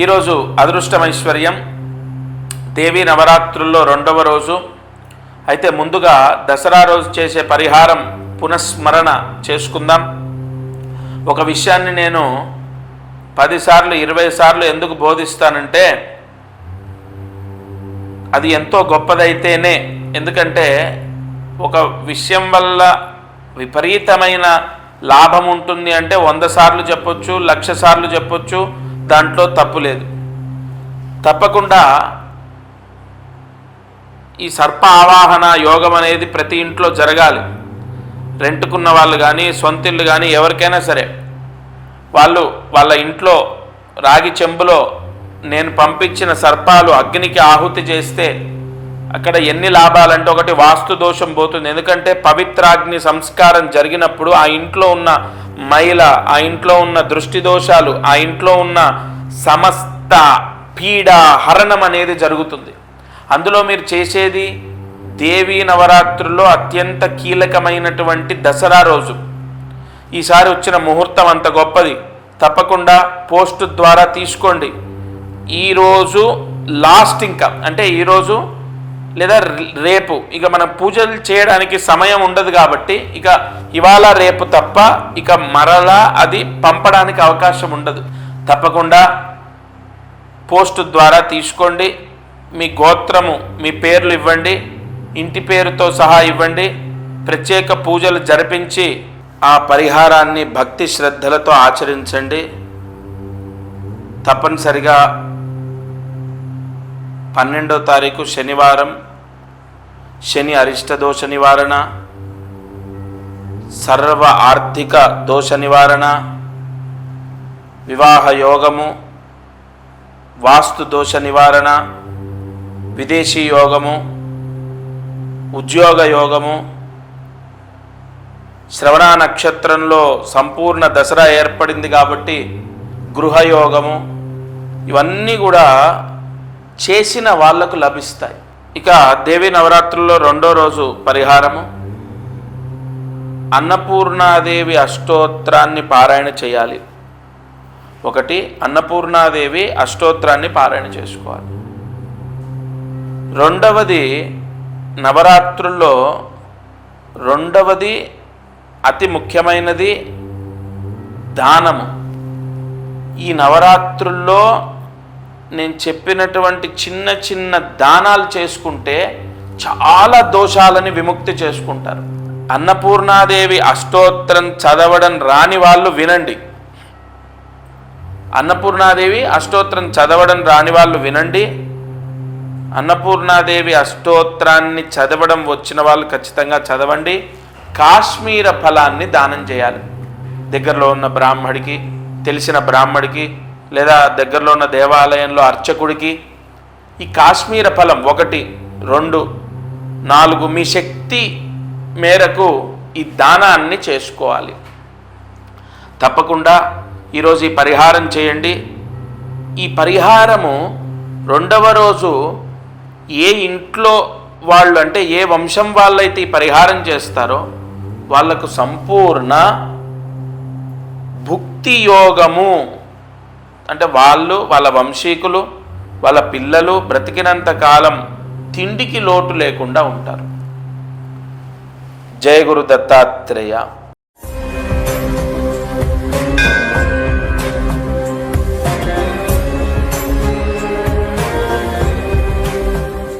ఈరోజు అదృష్టమైశ్వర్యం. దేవీ నవరాత్రుల్లో రెండవ రోజు. అయితే ముందుగా దసరా రోజు చేసే పరిహారం పునఃస్మరణ చేసుకుందాం. ఒక విషయాన్ని నేను పదిసార్లు ఇరవై సార్లు ఎందుకు బోధిస్తానంటే అది ఎంతో గొప్పదైతేనే. ఎందుకంటే ఒక విషయం వల్ల విపరీతమైన లాభం ఉంటుంది అంటే వంద సార్లు చెప్పొచ్చు లక్ష సార్లు చెప్పొచ్చు దాంట్లో తప్పు లేదు. తప్పకుండా ఈ సర్ప ఆవాహన యోగం అనేది ప్రతి ఇంట్లో జరగాలి. రెంటుకున్న వాళ్ళు కానీ సొంతిల్లు కానీ ఎవరికైనా సరే. వాళ్ళు వాళ్ళ ఇంట్లో రాగి చెంబులో నేను పంపించిన సర్పాలు అగ్నికి ఆహుతి చేస్తే అక్కడ ఎన్ని లాభాలంటే ఒకటి వాస్తు దోషం పోతుంది. ఎందుకంటే పవిత్రాగ్ని సంస్కారం జరిగినప్పుడు ఆ ఇంట్లో ఉన్న మైల ఆ ఇంట్లో ఉన్న దృష్టి దోషాలు ఆ ఇంట్లో ఉన్న సమస్త పీడ హరణం అనేది జరుగుతుంది. అందులో మీరు చేసేది దేవీ నవరాత్రుల్లో అత్యంత కీలకమైనటువంటి దసరా రోజు. ఈసారి వచ్చిన ముహూర్తం అంత గొప్పది. తప్పకుండా పోస్ట్ ద్వారా తీసుకోండి. ఈరోజు లాస్ట్ ఇంకా అంటే ఈరోజు లేదా రేపు. ఇక మనం పూజలు చేయడానికి సమయం ఉండదు కాబట్టి ఇక ఇవాళ రేపు తప్ప ఇక మరలా అది పంపడానికి అవకాశం ఉండదు. తప్పకుండా పోస్ట్ ద్వారా తీసుకోండి. మీ గోత్రము మీ పేర్లు ఇవ్వండి. ఇంటి పేరుతో సహా ఇవ్వండి. ప్రత్యేక పూజలు జరిపించి ఆ పరిహారాన్ని భక్తి శ్రద్ధలతో ఆచరించండి. తప్పనిసరిగా పన్నెండో తారీఖు శనివారం శని అరిష్ట దోష నివారణ సర్వ ఆర్థిక దోష నివారణ వివాహ యోగము వాస్తు దోష నివారణ విదేశీ యోగము ఉద్యోగ యోగము శ్రవణ నక్షత్రంలో సంపూర్ణ దసరా ఏర్పడింది కాబట్టి గృహయోగము ఇవన్నీ కూడా చేసిన వాళ్ళకు లభిస్తాయి. ఇక దేవి నవరాత్రుల్లో రెండో రోజు పరిహారము. అన్నపూర్ణాదేవి అష్టోత్రాన్ని పారాయణ చేయాలి. ఒకటి అన్నపూర్ణాదేవి అష్టోత్రాన్ని పారాయణ చేసుకోవాలి. రెండవది నవరాత్రుల్లో రెండవది అతి ముఖ్యమైనది దానము. ఈ నవరాత్రుల్లో నేను చెప్పినటువంటి చిన్న చిన్న దానాలు చేసుకుంటే చాలా దోషాలని విముక్తి చేసుకుంటారు. అన్నపూర్ణాదేవి అష్టోత్తరం చదవడం రాని వాళ్ళు వినండి. అన్నపూర్ణాదేవి అష్టోత్తరం చదవడం రాని వాళ్ళు వినండి. అన్నపూర్ణాదేవి అష్టోత్తరాన్ని చదవడం వచ్చిన వాళ్ళు ఖచ్చితంగా చదవండి. కాశ్మీర ఫలాన్ని దానం చేయాలి. దగ్గరలో ఉన్న బ్రాహ్మడికి తెలిసిన బ్రాహ్మడికి లేదా దగ్గరలో ఉన్న దేవాలయంలో అర్చకుడికి ఈ కాశ్మీర ఫలం ఒకటి రెండు నాలుగు మీ శక్తి మేరకు ఈ దానాన్ని చేసుకోవాలి. తప్పకుండా ఈరోజు ఈ పరిహారం చేయండి. ఈ పరిహారము రెండవ రోజు ఏ ఇంట్లో వాళ్ళు అంటే ఏ వంశం వాళ్ళైతే ఈ పరిహారం చేస్తారో వాళ్ళకు సంపూర్ణ భుక్తి యోగము అంటే వాళ్ళు వాళ్ళ వంశీకులు వాళ్ళ పిల్లలు బ్రతికినంత కాలం తిండికి లోటు లేకుండా ఉంటారు. జయ గురు దత్తాత్రేయ